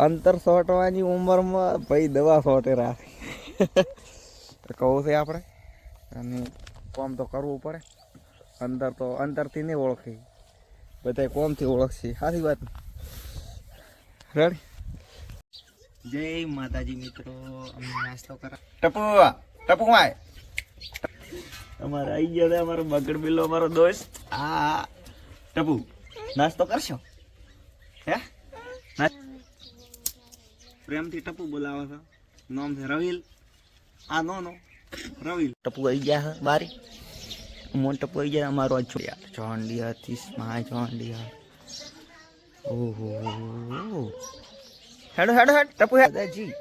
અંતર સોટવાની ઉંમરમાં ભાઈ દવા સોટે રાખી કહું છે આપણે અને કોમ તો કરવું પડે. અંતર તો અંતરથી નહીં ઓળખી. બધા કોમથી ઓળખશે. સારી વાત રેડી જય માતાજી મિત્રો અમે નાસ્તો કરા ટપુ ટપુ માય અમારે આવી ગયા અમારો બગડ બિલ્લો અમારો દોસ્ત. આ ટપુ નાસ્તો કરશો? હે? પ્રેમથી ટપુ બોલાવે છે. નામ છે રવિલ. આ નો નો રવિલ. ટપુ આવી ગયા છે બારી. મોન ટપુ આવી ગયા અમારો આ છોડ્યા ચોંડિયા ત્રીસમાં ચોંડિયા ઓહો. હેડો હેડો હેડ ટપુ હેડ. જી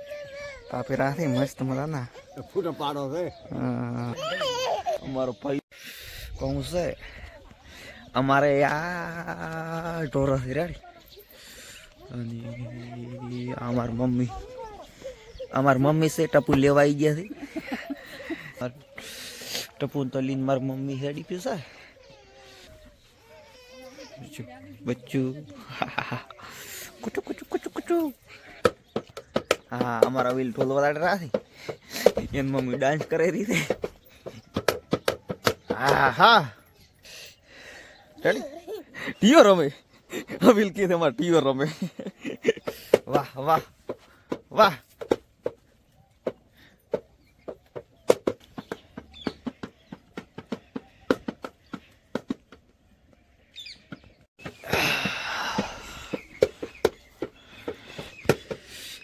પાપે રાખે મસ્ત મજાના ફૂટો પાડો છે. હા. અમારો ભાઈ કહું છે? અમારે આ ઢોરસ રેડી. અને અમાર મમ્મી અમાર મમ્મી છે, ટપુ લેવા આવી ગયા છે. ટપુ તો લઈને મારી મમ્મી હેડી પીસે બચ્ચું. કુચુ કુચુ કુચુ કુચુ. હા, અમારા વિલ ઢોલ વગાડ રહ્યા છે. એની મમ્મી ડાન્સ કરે રીતે હા હા. રેડી? ટીઓ રમે. અવિલ કે તમારે ટીઓ રમે. વાહ વાહ વાહ.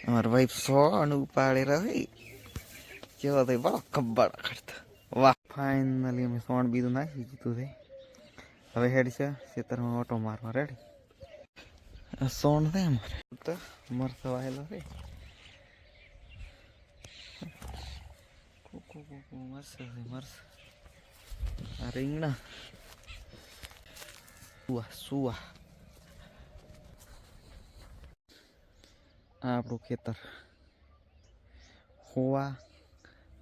અમારા વાઈફ સોન ઉપાડે રહી કેવો થઈ બળો કબ્બડ કરતા વાહ. ફાઇનલી અમે સોન બીજું નાખી દીધું છે. હવે હેડ છે, ખેતરમાં ઓટો મારવા રેડી સોન છે અમારે. તો મરસો વાયેલો છે કુકુ કુકુ મરસો છે મરસો આ રીંગણા સુવા સુવા આ આપણું ખેતર હોવા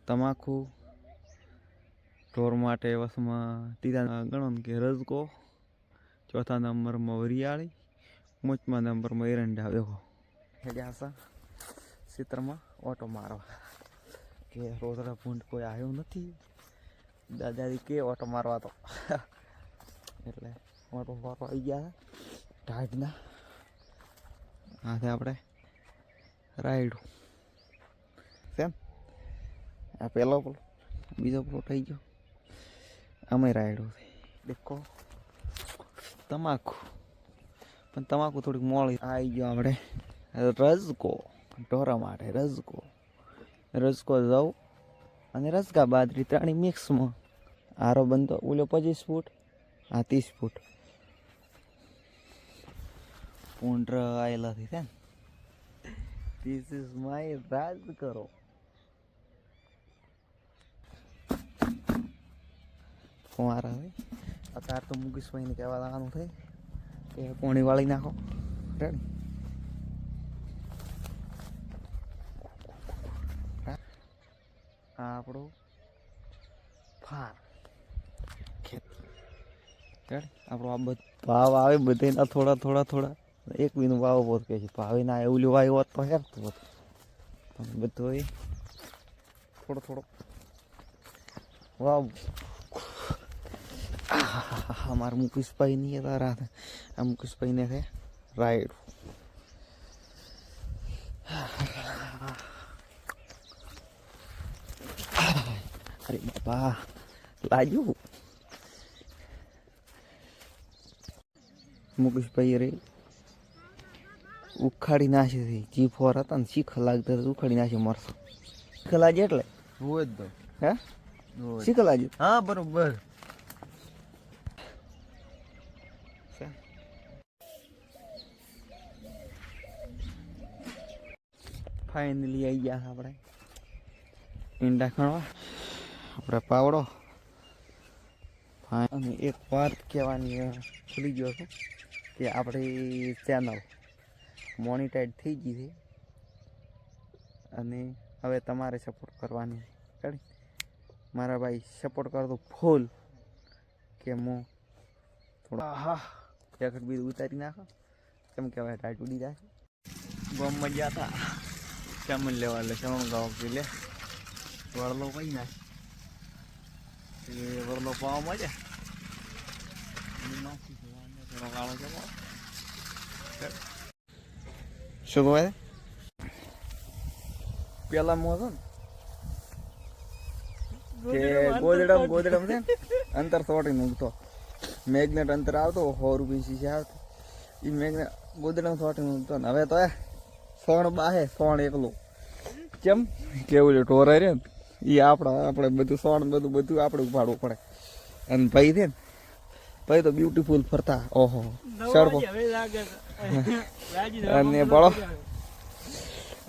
તમાકુ ઢોર માટે વસમાં ત્રીજા ગણો ને કે રજકો ચોથા નંબરમાં વરિયાળી પાંચમા નંબરમાં એરંડા દેખો હેડ્યા હતા ચિત્રમાં ઓટો મારવા. કે રોદરા ભૂંડ કોઈ આવ્યો નથી. દાદાજી કે ઓટો મારવા તો. એટલે ઓટો મારવા આવી ગયા ઢાઢના. આથી આપણે રાયડું. કેમ આ પહેલો પ્લોટ બીજો પ્લોટ થઈ ગયો. અમે રાયડું દેખો. તમાકુ. પણ તમાકુ થોડીક મોળી. આવી ગયો આપણે. રજકો ઢોરા માટે રઝકો. રઝકો જવ અને રસકા બાદરી ત્રણેય મિક્સમાં આરો બનતો ઓલો પચીસ ફૂટ, આ ત્રીસ ફૂટ. પૂંડ્ર આવેલાથી છે ધીસ ઇઝ માય રાજ કરો કુંવારા હવે અત્યારે તો મુકેશભાઈને કહેવા લાગવાનું થાય કે કોણી વાળી નાખો. રેડી? આપણું ફાર. ખેત આપણો આ બધ, ભાવ આવે બધાના થોડા થોડા થોડા. એક બીનું ભાવ બહુ કહે છે. ભાવે ના એવું લેવા આવ્યો તો હેર તો બધું એ થોડો થોડો. વાવ. અમારા મુકેશભાઈ નહીં હતા રાત. આ મુકેશભાઈને છે રાઈડ અરે બાપા લાગ્યું મુકેશભાઈ રે ઉખાડી નાખી જી ફોર હતા ને શીખ લાગતા ઉખાડી નાખી મરસો શીખ લાગે એટલે હોય જ તો હે શીખ લાગે હા બરોબર ફાઇનલી આવી ગયા આપણે ઈંડા ખણવા આપણે પાવડો. અને એક વાત કહેવાની ભૂલી ગયો છું કે આપણી ચેનલ મોનિટાઈડ થઈ ગઈ છે. અને હવે તમારે સપોર્ટ કરવાની કરી મારા ભાઈ સપોર્ટ કરતો ફૂલ કે હું થોડા હા પેકેટ બીજું ઉતારી નાખો. કેમ કહેવાય ટાઈટ ઉડી જાય. ગામમાં ગયા હતા. ચમન લેવા એટલે ચમન ગાવ લે વળલો કઈ ના એ વડલો પાવા મળે થોડો કાળો છે શું કહે પેલા મો હતો ને કે ગોદડમ ગોદડમ છે અંતર સોટી મૂકતો મેગ્નેટ અંતર આવતો સો રૂપિયા શીશી આવતો એ મેગ્નેટ ગોદડમ સોટી મૂકતો ને હવે તો એ સોણ બાહે સોણ એકલું કેમ કેવું છે ટોરા રે એ આપણા આપણે બધું સોણ બધું બધું આપણે ઉપાડવું પડે. અને ભાઈ છે ને ભાઈ તો બ્યુટીફુલ ફરતા. ઓહો સડકો અને બળો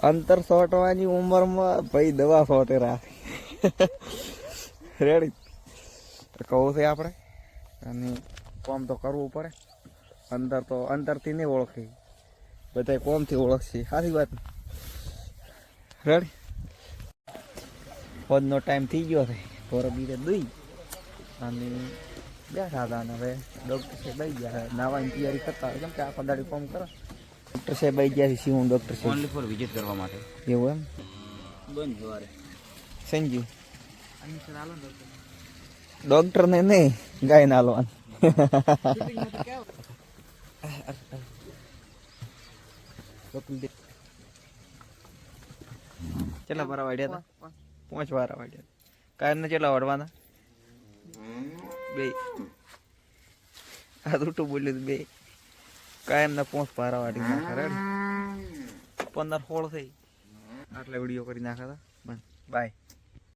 અંતર સોટવાની ઉંમરમાં ભાઈ દવા સોટે રાખી રેડી કહું છે આપણે અને કોમ તો કરવું પડે. અંતર તો અંતરથી નહીં ઓળખી. બધા કોમથી ઓળખશે. સારી વાત રેડી ફોનનો ટાઈમ થઈ ગયો છે. થોડો બીજે દઈ. અને બેઠા હતા અને હવે ડૉક્ટર સાહેબ આવી ગયા. નાવાની તૈયારી કરતા હોય. કેમ કે આખો દાડી કોમ કરો. ડૉક્ટર સાહેબ આવી ગયા છે શિવમ ડૉક્ટર સાહેબ. ઓનલી ફોર વિઝિટ કરવા માટે. એવું એમ? બંધ સવારે સંજીવ ડૉક્ટર ને નહીં ગાય ના લોન કેટલા બારા વાડ્યા હતા. પાંચ બારા વાડ્યા કાયમ ને કેટલા વાડવાના બે. આ દૂટું બોલ્યું બે. કાયમ ના પાંચ બારા વાળી નાખે પંદર સોળ થઈ. આટલા વીડિયો કરી નાખ્યા હતા બાય